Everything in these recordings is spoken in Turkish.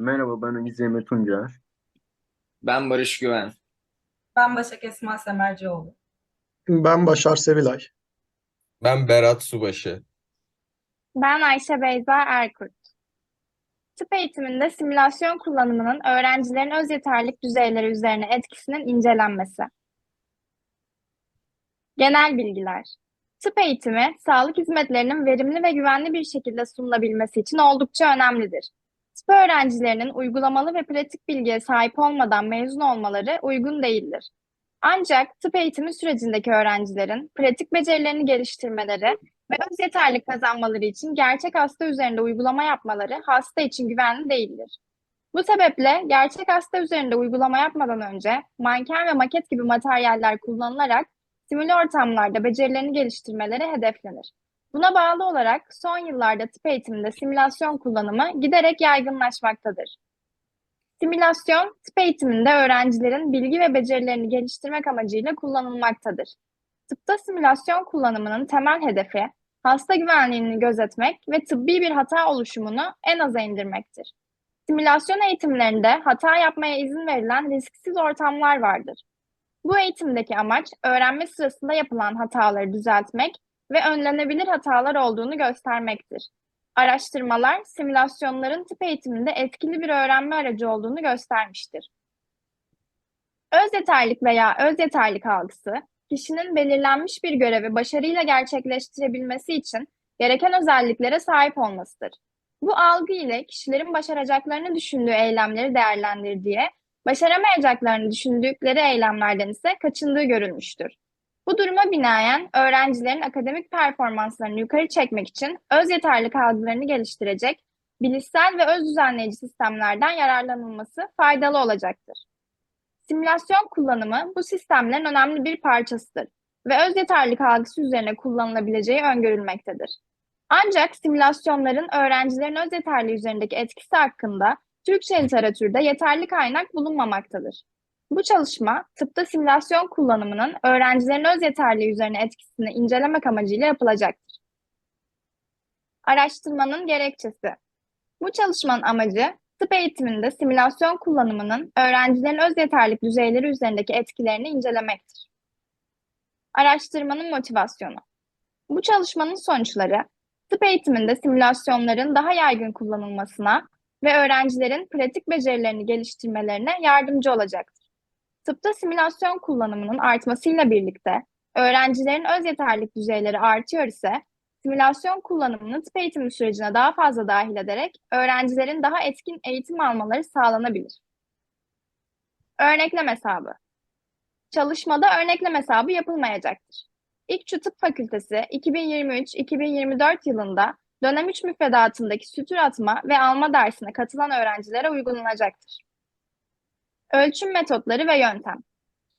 Merhaba ben Aziz Emre Tuncer. Ben Barış Güven. Ben Başak Esma Semercioğlu. Ben Başar Sevilay. Ben Berat Subaşı. Ben Ayşe Beyza Erkurt. Tıp eğitiminde simülasyon kullanımının öğrencilerin öz yeterlilik düzeyleri üzerine etkisinin incelenmesi. Genel bilgiler. Tıp eğitimi, sağlık hizmetlerinin verimli ve güvenli bir şekilde sunulabilmesi için oldukça önemlidir. Tıp öğrencilerinin uygulamalı ve pratik bilgiye sahip olmadan mezun olmaları uygun değildir. Ancak tıp eğitimi sürecindeki öğrencilerin pratik becerilerini geliştirmeleri ve öz yeterlilik kazanmaları için gerçek hasta üzerinde uygulama yapmaları hasta için güvenli değildir. Bu sebeple gerçek hasta üzerinde uygulama yapmadan önce manken ve maket gibi materyaller kullanılarak simüle ortamlarda becerilerini geliştirmeleri hedeflenir. Buna bağlı olarak son yıllarda tıp eğitiminde simülasyon kullanımı giderek yaygınlaşmaktadır. Simülasyon, tıp eğitiminde öğrencilerin bilgi ve becerilerini geliştirmek amacıyla kullanılmaktadır. Tıpta simülasyon kullanımının temel hedefi, hasta güvenliğini gözetmek ve tıbbi bir hata oluşumunu en aza indirmektir. Simülasyon eğitimlerinde hata yapmaya izin verilen risksiz ortamlar vardır. Bu eğitimdeki amaç, öğrenme sırasında yapılan hataları düzeltmek ve önlenebilir hatalar olduğunu göstermektir. Araştırmalar, simülasyonların tıp eğitiminde etkili bir öğrenme aracı olduğunu göstermiştir. Öz yeterlik veya öz yeterlik algısı, kişinin belirlenmiş bir görevi başarıyla gerçekleştirebilmesi için gereken özelliklere sahip olmasıdır. Bu algı ile kişilerin başaracaklarını düşündüğü eylemleri değerlendirdiği, başaramayacaklarını düşündükleri eylemlerden ise kaçındığı görülmüştür. Bu duruma binaen öğrencilerin akademik performanslarını yukarı çekmek için öz yeterlik algılarını geliştirecek bilişsel ve öz düzenleyici sistemlerden yararlanılması faydalı olacaktır. Simülasyon kullanımı bu sistemlerin önemli bir parçasıdır ve öz yeterlik algısı üzerine kullanılabileceği öngörülmektedir. Ancak simülasyonların öğrencilerin öz yeterliği üzerindeki etkisi hakkında Türkçe literatürde yeterli kaynak bulunmamaktadır. Bu çalışma, tıpta simülasyon kullanımının öğrencilerin öz yeterliği üzerine etkisini incelemek amacıyla yapılacaktır. Araştırmanın gerekçesi. Bu çalışmanın amacı, tıp eğitiminde simülasyon kullanımının öğrencilerin öz yeterlik düzeyleri üzerindeki etkilerini incelemektir. Araştırmanın motivasyonu. Bu çalışmanın sonuçları, tıp eğitiminde simülasyonların daha yaygın kullanılmasına ve öğrencilerin pratik becerilerini geliştirmelerine yardımcı olacaktır. Tıpta simülasyon kullanımının artmasıyla birlikte öğrencilerin öz yeterlik düzeyleri artıyor ise simülasyon kullanımını tıp eğitimi sürecine daha fazla dahil ederek öğrencilerin daha etkin eğitim almaları sağlanabilir. Örneklem hesabı. Çalışmada örneklem hesabı yapılmayacaktır. İKÇU Tıp Fakültesi 2023-2024 yılında dönem 3 müfredatındaki sütür atma ve alma dersine katılan öğrencilere uygulanacaktır. Ölçüm metotları ve yöntem.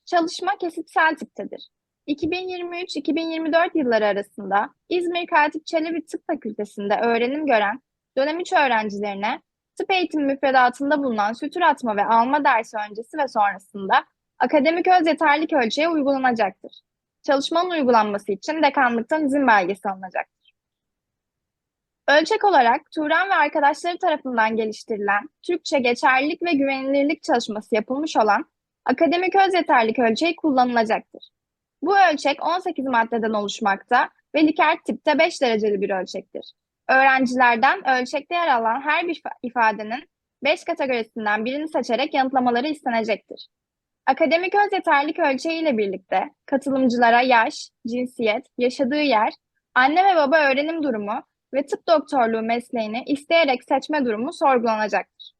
Çalışma kesitsel tiptedir. 2023-2024 yılları arasında İzmir Katip Çelebi Tıp Fakültesi'nde öğrenim gören dönem 3 öğrencilerine tıp eğitimi müfredatında bulunan sütür atma ve alma dersi öncesi ve sonrasında akademik öz yeterlik ölçeği uygulanacaktır. Çalışmanın uygulanması için dekanlıktan izin belgesi alınacaktır. Ölçek olarak Turan ve arkadaşları tarafından geliştirilen Türkçe geçerlilik ve güvenilirlik çalışması yapılmış olan akademik öz yeterlik ölçeği kullanılacaktır. Bu ölçek 18 maddeden oluşmakta ve Likert tipte 5 dereceli bir ölçektir. Öğrencilerden ölçekte yer alan her bir ifadenin 5 kategorisinden birini seçerek yanıtlamaları istenecektir. Akademik öz yeterlik ölçeği ile birlikte katılımcılara yaş, cinsiyet, yaşadığı yer, anne ve baba öğrenim durumu ve tıp doktorluğu mesleğini isteyerek seçme durumu sorgulanacaktır.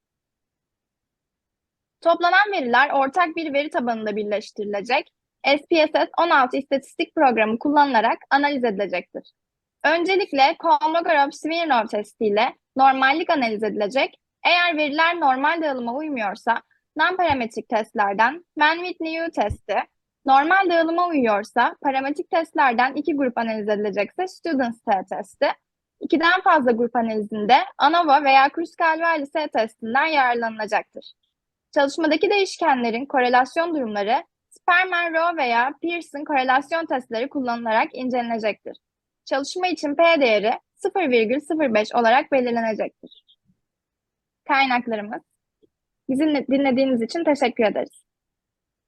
Toplanan veriler ortak bir veri tabanında birleştirilecek, SPSS 16 istatistik programı kullanılarak analiz edilecektir. Öncelikle Kolmogorov-Smirnov testiyle normallik analiz edilecek. Eğer veriler normal dağılıma uymuyorsa non-parametrik testlerden Mann-Whitney-U testi, normal dağılıma uyuyorsa parametrik testlerden iki grup analiz edilecekse Students T testi, İkiden fazla grup analizinde ANOVA veya Kruskal-Wallis testinden yararlanılacaktır. Çalışmadaki değişkenlerin korelasyon durumları Sperman-Rowe veya Pearson korelasyon testleri kullanılarak incelenecektir. Çalışma için P değeri 0,05 olarak belirlenecektir. kaynaklarımız. Bizi dinlediğiniz için teşekkür ederiz.